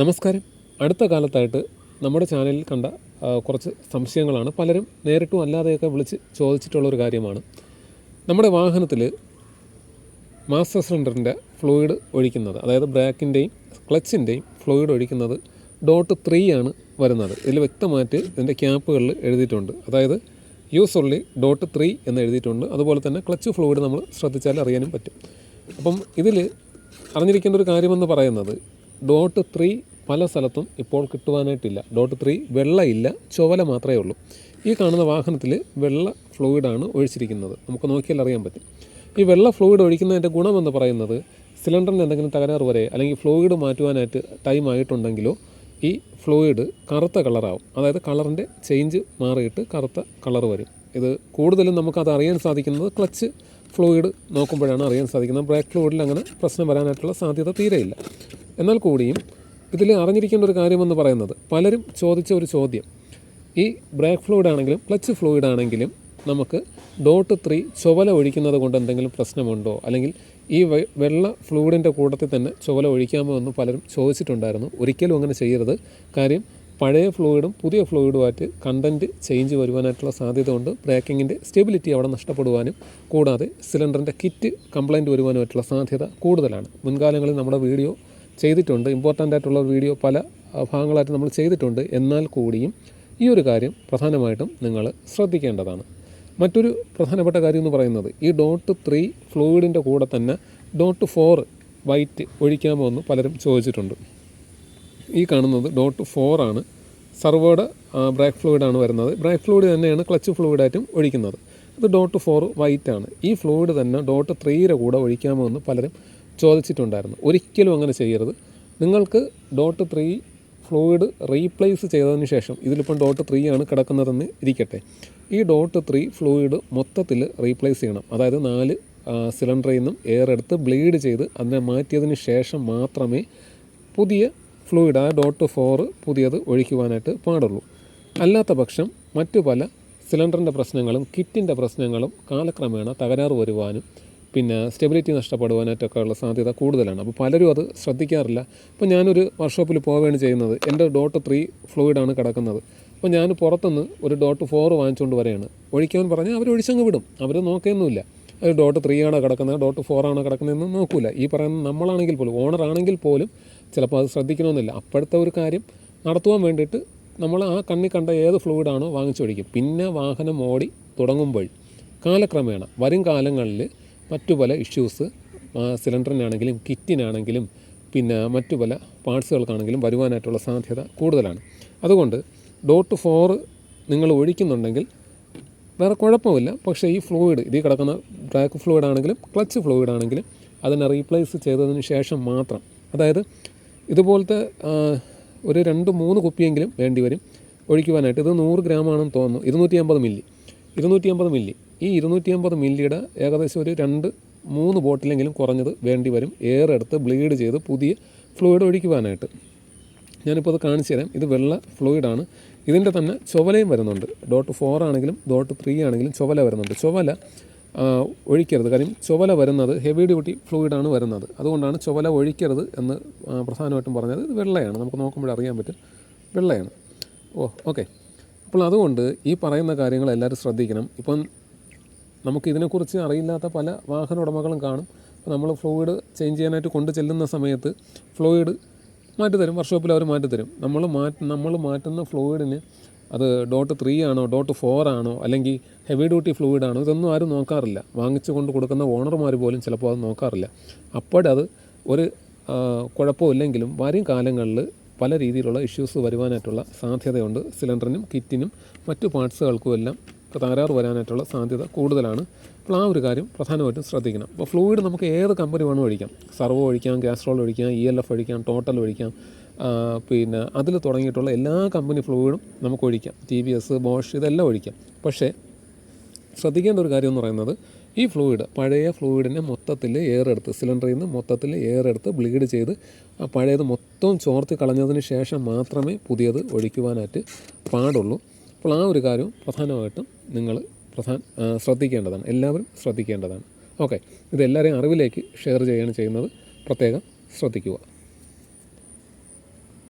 നമസ്കാരം. അടുത്ത കാലത്തായിട്ട് നമ്മുടെ ചാനലിൽ കണ്ട കുറച്ച് സംശയങ്ങളാണ്. പലരും നേരിട്ടും അല്ലാതെയൊക്കെ വിളിച്ച് ചോദിച്ചിട്ടുള്ളൊരു കാര്യമാണ്. നമ്മുടെ വാഹനത്തിൽ മാസ്റ്റർ സിലിണ്ടറിന്റെ ഫ്ലൂയിഡ് ഒഴിക്കുന്നത് അതായത് ബ്രാക്കിന്റെയും ക്ലച്ചിന്റെയും ഫ്ലൂയിഡ് ഒഴിക്കുന്നത് ഡോട്ട് ത്രീ ആണ് വരുന്നത്. ഇതിൽ വ്യക്തമായിട്ട് ഇതിന്റെ ക്യാപ്പുകളിൽ എഴുതിയിട്ടുണ്ട്. അതായത് യൂസ് ഉള്ളി ഡോട്ട് ത്രീ എന്ന് എഴുതിയിട്ടുണ്ട്. അതുപോലെ തന്നെ ക്ലച്ച് ഫ്ലൂയിഡ് നമ്മൾ ശ്രദ്ധിച്ചാൽ അറിയാനും പറ്റും. അപ്പം ഇതിൽ അറിഞ്ഞിരിക്കേണ്ട ഒരു കാര്യമെന്ന് പറയുന്നത് ഡോട്ട് ത്രീ പല സ്ഥലത്തും ഇപ്പോൾ കിട്ടുവാനായിട്ടില്ല. ഡോട്ട് ത്രീ വെള്ളയില്ല ചുവല മാത്രമേ ഉള്ളൂ. ഈ കാണുന്ന വാഹനത്തിൽ വെള്ള ഫ്ലൂയിഡാണ് ഒഴിച്ചിരിക്കുന്നത്. നമുക്ക് നോക്കിയാൽ അറിയാൻ പറ്റും. ഈ വെള്ള ഫ്ലൂയിഡ് ഒഴിക്കുന്നതിന്റെ ഗുണമെന്ന് പറയുന്നത് സിലിണ്ടറിന് എന്തെങ്കിലും തകരാറ് വരെ അല്ലെങ്കിൽ ഫ്ലൂയിഡ് മാറ്റുവാനായിട്ട് ടൈം ആയിട്ടുണ്ടെങ്കിലോ ഈ ഫ്ലൂയിഡ് കറുത്ത കളറാവും അതായത് കളറിന്റെ ചേഞ്ച് മാറിയിട്ട് കറുത്ത കളർ വരും. ഇത് കൂടുതലും നമുക്കത് അറിയാൻ സാധിക്കുന്നത് ക്ലച്ച് ഫ്ലൂയിഡ് നോക്കുമ്പോഴാണ് അറിയാൻ സാധിക്കുന്നത്. ബ്രേക്ക് ഫ്ലൂയിഡിൽ അങ്ങനെ പ്രശ്നം വരാനായിട്ടുള്ള സാധ്യത തീരെയില്ല. എന്നാൽ കൂടിയും ഇതിൽ അറിഞ്ഞിരിക്കേണ്ട ഒരു കാര്യമെന്ന് പറയുന്നത് പലരും ചോദിച്ച ഒരു ചോദ്യം. ഈ ബ്രേക്ക് ഫ്ലൂയിഡ് ആണെങ്കിലും ക്ലച്ച് ഫ്ലൂയിഡ് ആണെങ്കിലും നമുക്ക് ഡോട്ട് ത്രീ ചുവല ഒഴിക്കുന്നത് കൊണ്ട് എന്തെങ്കിലും പ്രശ്നമുണ്ടോ? അല്ലെങ്കിൽ ഈ വെള്ള ഫ്ലൂയിഡിന്റെ കൂട്ടത്തിൽ തന്നെ ചുവല ഒഴിക്കാമോ എന്ന് പലരും ചോദിച്ചിട്ടുണ്ടായിരുന്നു. ഒരിക്കലും അങ്ങനെ ചെയ്യരുത്. കാര്യം പഴയ ഫ്ലൂയിഡും പുതിയ ഫ്ലൂയിഡുമായിട്ട് കണ്ടന്റ് ചേഞ്ച് വരുവാനായിട്ടുള്ള സാധ്യത ഉണ്ട് ബ്രേക്കിങ്ങിന്റെ സ്റ്റെബിലിറ്റി അവിടെ നഷ്ടപ്പെടുവാനും കൂടാതെ സിലിണ്ടറിന്റെ കിറ്റ് കംപ്ലൈന്റ് വരുവാനുമായിട്ടുള്ള സാധ്യത കൂടുതലാണ്. മുൻകാലങ്ങളിൽ നമ്മുടെ വീഡിയോ ചെയ്തിട്ടുണ്ട്. ഇമ്പോർട്ടന്റ് ആയിട്ടുള്ള വീഡിയോ പല ഭാഗങ്ങളായിട്ട് നമ്മൾ ചെയ്തിട്ടുണ്ട്. എന്നാൽ കൂടിയും ഈ ഒരു കാര്യം പ്രധാനമായിട്ടും നിങ്ങൾ ശ്രദ്ധിക്കേണ്ടതാണ്. മറ്റൊരു പ്രധാനപ്പെട്ട കാര്യം എന്ന് പറയുന്നത് ഈ ഡോട്ട് ത്രീ ഫ്ലൂയിഡിന്റെ കൂടെ തന്നെ ഡോട്ട് ഫോർ വൈറ്റ് ഒഴിക്കാമോ എന്ന് പലരും ചോദിച്ചിട്ടുണ്ട്. ഈ കാണുന്നത് ഡോട്ട് ഫോർ ആണ്. സർവേഡ് ബ്രേക്ക് ഫ്ലൂയിഡാണ് വരുന്നത്. ബ്രേക്ക് ഫ്ലൂയിഡ് തന്നെയാണ് ക്ലച്ച് ഫ്ലൂയിഡായിട്ടും ഒഴിക്കുന്നത്. ഇത് ഡോട്ട് ഫോർ വൈറ്റ് ആണ്. ഈ ഫ്ലൂയിഡ് തന്നെ ഡോട്ട് ത്രീയുടെ കൂടെ ഒഴിക്കാമോ എന്ന് പലരും ചോദിച്ചിട്ടുണ്ടായിരുന്നു. ഒരിക്കലും അങ്ങനെ ചെയ്യരുത്. നിങ്ങൾക്ക് ഡോട്ട് ത്രീ ഫ്ലൂയിഡ് റീപ്ലേസ് ചെയ്തതിന് ശേഷം ഇതിലിപ്പം ഡോട്ട് ത്രീ ആണ് കിടക്കുന്നതെന്ന് ഇരിക്കട്ടെ. ഈ ഡോട്ട് ത്രീ ഫ്ലൂയിഡ് മൊത്തത്തിൽ റീപ്ലേസ് ചെയ്യണം. അതായത് നാല് സിലിണ്ടറിൽ നിന്നും എയർ എടുത്ത് ബ്ലീഡ് ചെയ്ത് അതിനെ മാറ്റിയതിന് ശേഷം മാത്രമേ പുതിയ ഫ്ലൂയിഡ് ആ ഡോട്ട് ഫോറ് പുതിയത് ഒഴിക്കുവാനായിട്ട് പാടുള്ളൂ. അല്ലാത്ത പക്ഷം മറ്റു പല സിലിണ്ടറിന്റെ പ്രശ്നങ്ങളും കിറ്റിന്റെ പ്രശ്നങ്ങളും കാലക്രമേണ തകരാറ് വരുവാനും പിന്നെ സ്റ്റെബിലിറ്റി നഷ്ടപ്പെടുവാനായിട്ടൊക്കെ ഉള്ള സാധ്യത കൂടുതലാണ്. അപ്പോൾ പലരും അത് ശ്രദ്ധിക്കാറില്ല. ഇപ്പോൾ ഞാനൊരു വർക്ക്ഷോപ്പിൽ പോവുകയാണ് ചെയ്യുന്നത്. എന്റെ ഡോട്ട് ത്രീ ഫ്ലൂയിഡാണ് കിടക്കുന്നത്. അപ്പോൾ ഞാൻ പുറത്തുനിന്ന് ഒരു ഡോട്ട് ഫോർ വാങ്ങിച്ചുകൊണ്ട് വരികയാണ്. ഒഴിക്കാൻ പറഞ്ഞാൽ അവർ ഒഴിച്ചങ്ങ് വിടും. അവർ നോക്കുകയൊന്നുമില്ല അത് ഡോട്ട് ത്രീ ആണോ കിടക്കുന്നത്? ഡോട്ട് ഫോർ ആണോ കിടക്കുന്നതെന്ന് നോക്കില്ല ഈ പറയുന്ന നമ്മളാണെങ്കിൽ പോലും ഓണർ ആണെങ്കിൽ പോലും ചിലപ്പോൾ അത് ശ്രദ്ധിക്കണമെന്നില്ല. അപ്പോഴത്തെ ഒരു കാര്യം നടത്തുവാൻ വേണ്ടിയിട്ട് നമ്മൾ ആ കണ്ണി കണ്ട ഏത് ഫ്ലൂയിഡാണോ വാങ്ങിച്ചു ഒഴിക്കും. പിന്നെ വാഹനം ഓടി തുടങ്ങുമ്പോൾ കാലക്രമേണ വരും കാലങ്ങളിൽ മറ്റു പല ഇഷ്യൂസ് സിലിണ്ടറിനാണെങ്കിലും കിറ്റിനാണെങ്കിലും പിന്നെ മറ്റു പല പാർട്സുകൾക്കാണെങ്കിലും വരുവാനായിട്ടുള്ള സാധ്യത കൂടുതലാണ്. അതുകൊണ്ട് ഡോട്ട് ഫോറ് നിങ്ങൾ ഒഴിക്കുന്നുണ്ടെങ്കിൽ വേറെ കുഴപ്പമില്ല. പക്ഷേ ഈ ഫ്ലൂയിഡ് ഇതിൽ കിടക്കുന്ന ബ്രാക്ക് ഫ്ലൂയിഡ് ആണെങ്കിലും ക്ലച്ച് ഫ്ലൂയിഡ് ആണെങ്കിലും അതിനെ റീപ്ലേസ് ചെയ്തതിന് ശേഷം മാത്രം. അതായത് ഇതുപോലത്തെ ഒരു രണ്ട് മൂന്ന് കുപ്പിയെങ്കിലും വേണ്ടി വരും ഒഴിക്കുവാനായിട്ട്. ഇത് നൂറ് ഗ്രാമാണെന്ന് തോന്നുന്നു. ഇരുന്നൂറ്റി അമ്പത് മില്ലി. ഇരുന്നൂറ്റി അമ്പത് മില്ലി. ഈ ഇരുന്നൂറ്റി അമ്പത് മില്ലിയുടെ ഏകദേശം ഒരു രണ്ട് മൂന്ന് ബോട്ടിലെങ്കിലും കുറഞ്ഞത് വേണ്ടി വരും. എയർ എടുത്ത് ബ്ലീഡ് ചെയ്ത് പുതിയ ഫ്ലൂയിഡ് ഒഴിക്കുവാനായിട്ട്. ഞാനിപ്പോൾ അത് കാണിച്ചു തരാം. ഇത് വെള്ള ഫ്ലൂയിഡാണ്. ഇതിന്റെ തന്നെ ചുവലയും വരുന്നുണ്ട്. ഡോട്ട് ഫോർ ആണെങ്കിലും ഡോട്ട് ത്രീ ആണെങ്കിലും ചുവല വരുന്നുണ്ട്. ചുവല ഒഴിക്കരുത്. കാര്യം ചുവല വരുന്നത് ഹെവി ഡ്യൂട്ടി ഫ്ലൂയിഡാണ് വരുന്നത്. അതുകൊണ്ടാണ് ചുവല ഒഴിക്കരുത് എന്ന് പ്രധാനമായിട്ടും പറഞ്ഞത്. ഇത് വെള്ളയാണ്. നമുക്ക് നോക്കുമ്പോൾ അറിയാൻ പറ്റും. വെള്ളയാണ്. ഓ ഓക്കെ. അപ്പോൾ അതുകൊണ്ട് ഈ പറയുന്ന കാര്യങ്ങൾ എല്ലാവരും ശ്രദ്ധിക്കണം. ഇപ്പം നമുക്ക് ഇതിനെക്കുറിച്ച് അറിയില്ലാത്ത പല വാഹന ഉടമകളും കാണും. അപ്പോൾ നമ്മൾ ഫ്ലൂയിഡ് ചേഞ്ച് ചെയ്യാനായിട്ട് കൊണ്ട് ചെല്ലുന്ന സമയത്ത് ഫ്ലൂയിഡ് മാറ്റിത്തരും. വർക്ക്ഷോപ്പിൽ അവർ മാറ്റിത്തരും. നമ്മൾ മാറ്റ നമ്മൾ മാറ്റുന്ന ഫ്ലൂയിഡിന് അത് ഡോട്ട് ത്രീ ആണോ ഡോട്ട് ഫോർ ആണോ അല്ലെങ്കിൽ ഹെവി ഡ്യൂട്ടി ഫ്ലൂയിഡ് ആണോ ഇതൊന്നും ആരും നോക്കാറില്ല. വാങ്ങിച്ചു കൊണ്ട് കൊടുക്കുന്ന ഓണർമാർ പോലും ചിലപ്പോൾ അത് നോക്കാറില്ല. അപ്പോഴത് ഒരു കുഴപ്പമില്ലെങ്കിലും വരും കാലങ്ങളിൽ പല രീതിയിലുള്ള ഇഷ്യൂസ് വരുവാനായിട്ടുള്ള സാധ്യതയുണ്ട്. സിലിണ്ടറിനും കിറ്റിനും മറ്റു പാർട്സുകൾക്കും എല്ലാം തകരാറ് വരാനായിട്ടുള്ള സാധ്യത കൂടുതലാണ്. അപ്പോൾ ആ ഒരു കാര്യം പ്രധാനമായിട്ടും ശ്രദ്ധിക്കണം. അപ്പോൾ ഫ്ലൂയിഡ് നമുക്ക് ഏത് കമ്പനി വേണോ ഒഴിക്കാം. സർവോ ഒഴിക്കാം ഗ്യാസ്ട്രോൾ ഒഴിക്കാം ഇ എൽ എഫ് ഒഴിക്കാം ടോട്ടൽ ഒഴിക്കാം പിന്നെ അതിൽ തുടങ്ങിയിട്ടുള്ള എല്ലാ കമ്പനി ഫ്ലൂയിഡും നമുക്ക് ഒഴിക്കാം. ടി വി എസ് ബോഷ് ഇതെല്ലാം ഒഴിക്കാം. പക്ഷേ ശ്രദ്ധിക്കേണ്ട ഒരു കാര്യം എന്ന് പറയുന്നത് ഈ ഫ്ലൂയിഡ് പഴയ ഫ്ലൂയിഡിനെ മൊത്തത്തിൽ എടുത്ത് സിലിണ്ടറിൽ നിന്ന് മൊത്തത്തിൽ എടുത്ത് ബ്ലീഡ് ചെയ്ത് പഴയത് മൊത്തം ചോർത്തി കളഞ്ഞതിന് ശേഷം മാത്രമേ പുതിയത് ഒഴിക്കുവാനായിട്ട് പാടുള്ളൂ. അപ്പോൾ ആ ഒരു കാര്യം പ്രധാനമായിട്ടും നിങ്ങൾ പ്രധാന ശ്രദ്ധിക്കേണ്ടതാണ്. എല്ലാവരും ശ്രദ്ധിക്കേണ്ടതാണ്. ഓക്കെ. ഇത് എല്ലാവരെയും അറിവിലേക്ക് ഷെയർ ചെയ്യുകയാണ് ചെയ്യുന്നത്. പ്രത്യേകം ശ്രദ്ധിക്കുക.